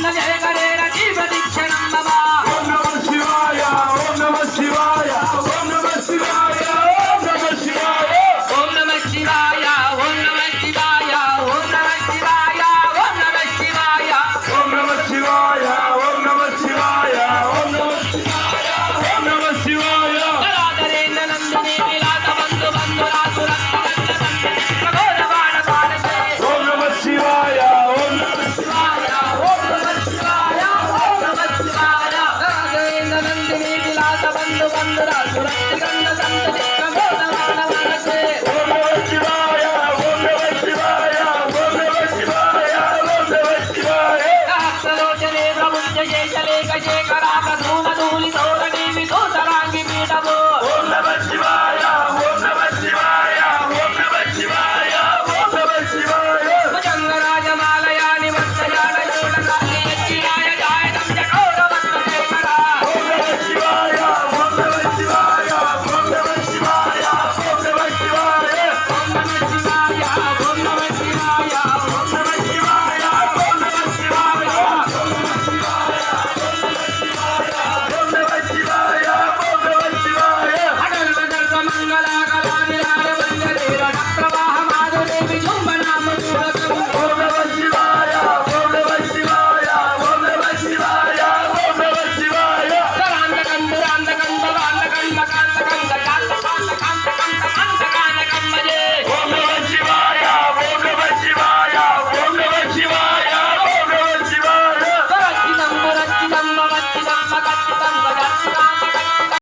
拿家 గంధ రాజు రక్తి గంధ సంత